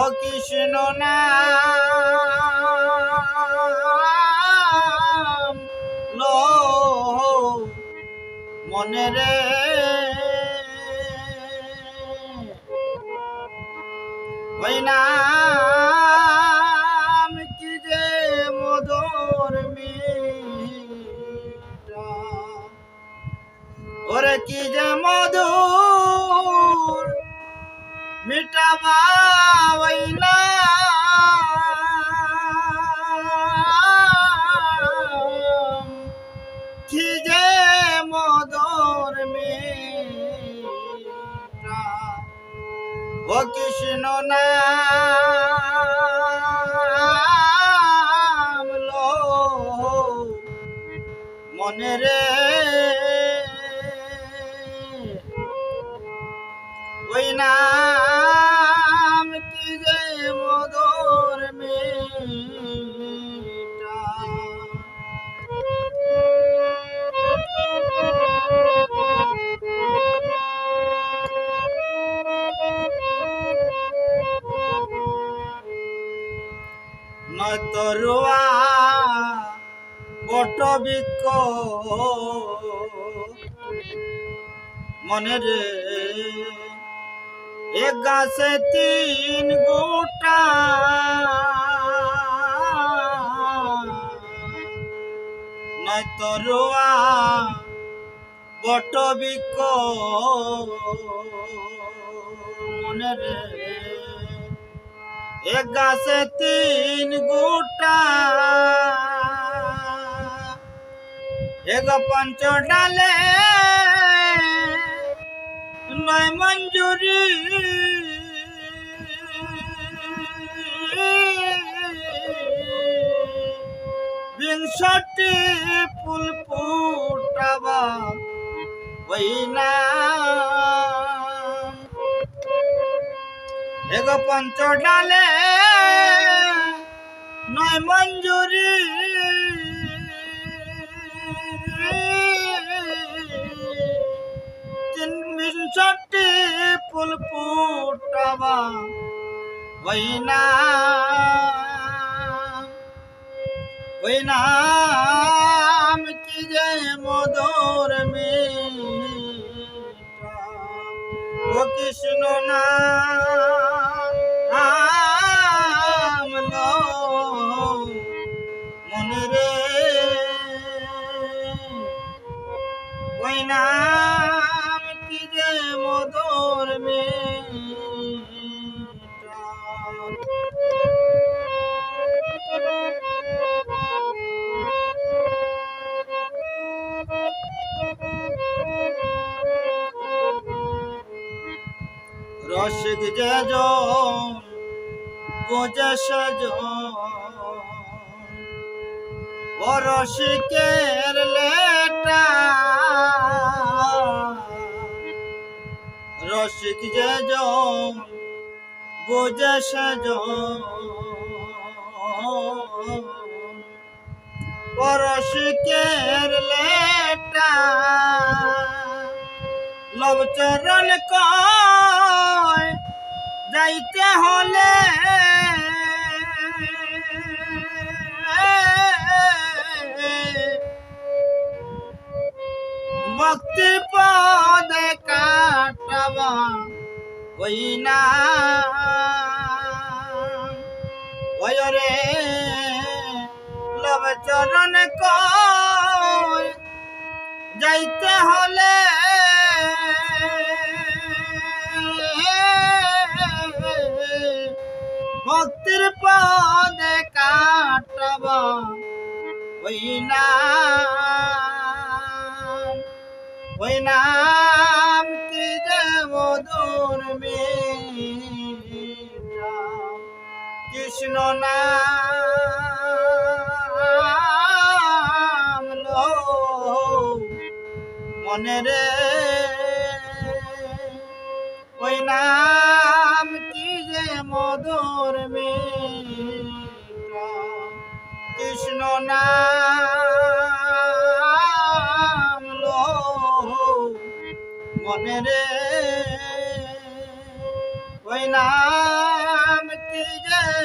ও কৃষ্ণ না লো, মনে রে। ওই নাম কি যে মধুর মিঠা ওরে কি যে মধুর মিটাবা ওই কি যে মধুর মিঠা ও কৃষ্ণ নাম মনে রে। ওই নাম নতরুয়া বট বিক মনে রে এক গাছে তিন গোটা। নতরুয়া বট বিক মনে রে এক গাছে তিন গোটা। এক পঞ্চ ডালে নয় মঞ্জুরি। বিংশটি ফুল ফুটাবা। ওই না এক পঞ্চ ডালে নয় মঞ্জুরি। তিন বিংশটি ফুল ফুটাবা, ওই না। ওই নাম কি যে মধুর ও কৃষ্ণ নাম নাম কি যে মধুর মিঠা রসিক যে বোঝে সজ রসিকের রসিক যে বোঝে সজ ও রসিকের লেটা লবচরণ কয় যাইতে হলে ভক্তি পদে কাটবা, ওই না। রে লবচরণ কয় যাইতে হলে। ভক্তির পদে কাটব, ওই নাম ওই নাম কি যে মধুর কৃষ্ণ নাম মনে রে। ওই নাম কি যে মধুর কৃষ্ণ নাম মনে রে ওই নাম কি যে মধুর